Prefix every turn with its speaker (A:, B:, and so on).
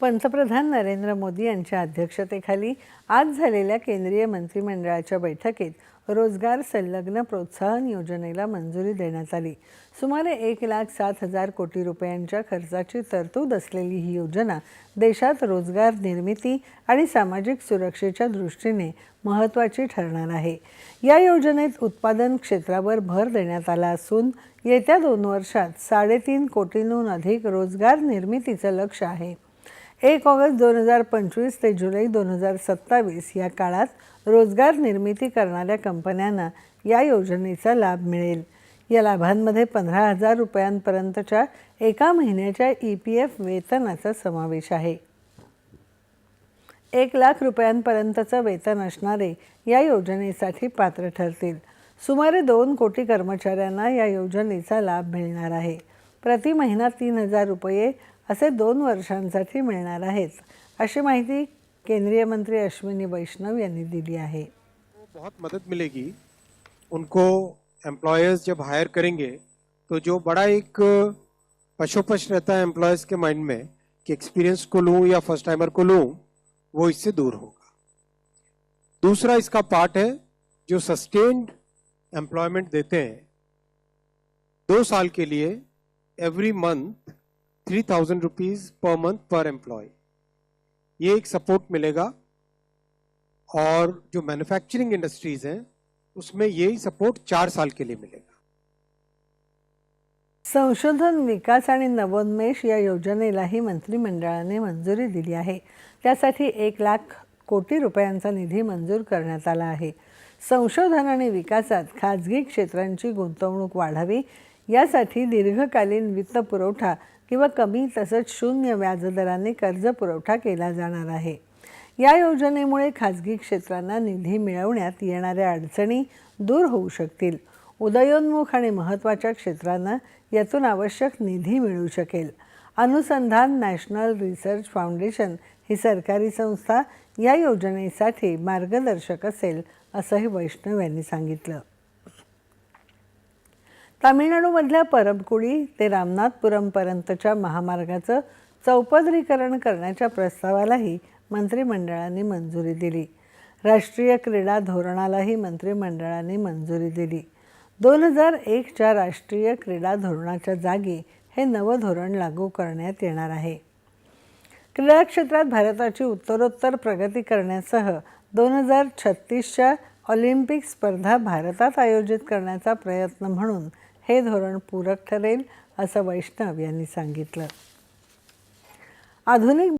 A: पंतप्रधान नरेंद्र मोदी यांच्या अध्यक्षतेखाली आज झालेल्या केंद्रीय मंत्रिमंडळाच्या बैठकीत रोजगार संलग्न प्रोत्साहन योजनेला मंजुरी देण्यात आली सुमारे एक लाख सात हजार कोटी रुपयांच्या खर्चाची तरतूद असलेली ही योजना देशात रोजगार निर्मिती आणि सामाजिक सुरक्षेच्या दृष्टीने महत्त्वाची ठरणार आहे या योजनेत उत्पादन क्षेत्रावर भर देण्यात आला असून येत्या दोन वर्षात साडेतीन कोटींहून अधिक रोजगार निर्मितीचं लक्ष आहे एक ऑगस्ट दोन हजार पंचवीस ते जुलै दोन हजार सत्तावीस या काळात रोजगार निर्मिती करणाऱ्या कंपन्यांना या योजनेचा लाभ मिळेल या लाभांमध्ये पंधरा हजार रुपयांपर्यंतच्या एका महिन्याच्या ई पी एफ वेतनाचा समावेश आहे एक लाख रुपयांपर्यंतचं वेतन असणारे या योजनेसाठी पात्र ठरतील सुमारे दोन कोटी कर्मचाऱ्यांना या योजनेचा लाभ मिळणार आहे प्रति महिना तीन हजार रुपये असे दोन वर्षांसाठी मिळणार आहेत अशी माहिती केंद्रीय मंत्री अश्विनी वैष्णव यांनी दिली आहे
B: बहुत मदत मिलेगी उनको एम्प्लॉयर्स जब हायर करेंगे तो जो बड़ा एक पशुपश रहता है एम्प्लॉयर्स के माइंड में कि एक्सपीरियंस को लूँ या फर्स्ट टाइमर को लूँ वो इससे दूर होगा दूसरा इसका पार्ट है जो सस्टेन्ड एम्प्लॉयमेंट देते हैं दो साल के लिए every month three thousand rupees per month per employee ये एक सपोर्ट मिलेगा और जो मैन्युफैक्चरिंग इंडस्ट्रीज़ हैं उसमें यही सपोर्ट चार साल के लिए मिलेगा
A: संशोधन विकास आणि नवोन्मेष या योजनेलाही मंत्रिमंडळाने मंजुरी दिली आहे त्यासाठी एक लाख कोटी रुपयांचा निधी मंजूर करण्यात आला आहे संशोधन आणि विकासात खाजगी क्षेत्रांची गुंतवणूक वाढावी यासाठी दीर्घकालीन वित्तपुरवठा किंवा कमी तसंच शून्य व्याजदराने कर्ज पुरवठा केला जाणार आहे या योजनेमुळे खाजगी क्षेत्रांना निधी मिळवण्यात येणाऱ्या अडचणी दूर होऊ शकतील उदयोन्मुख आणि महत्त्वाच्या क्षेत्रांना यातून आवश्यक निधी मिळू शकेल अनुसंधान नॅशनल रिसर्च फाउंडेशन ही सरकारी संस्था या योजनेसाठी मार्गदर्शक असेल असंही वैष्णव यांनी सांगितलं तामिळनाडूमधल्या परमकुडी ते रामनाथपुरमपर्यंतच्या महामार्गाचं चौपदरीकरण करण्याच्या प्रस्तावालाही मंत्रिमंडळाने मंजुरी दिली राष्ट्रीय क्रीडा धोरणालाही मंत्रिमंडळाने मंजुरी दिली दोन हजार एकच्या राष्ट्रीय क्रीडा धोरणाच्या जागी हे नवं धोरण लागू करण्यात येणार आहे क्रीडा क्षेत्रात भारताची उत्तरोत्तर प्रगती करण्यासह दोन हजार छत्तीसच्या ऑलिम्पिक स्पर्धा भारतात आयोजित करण्याचा प्रयत्न म्हणून हे धोरण पूरक ठरेल असं वैष्णव यांनी सांगितलं आधुनिक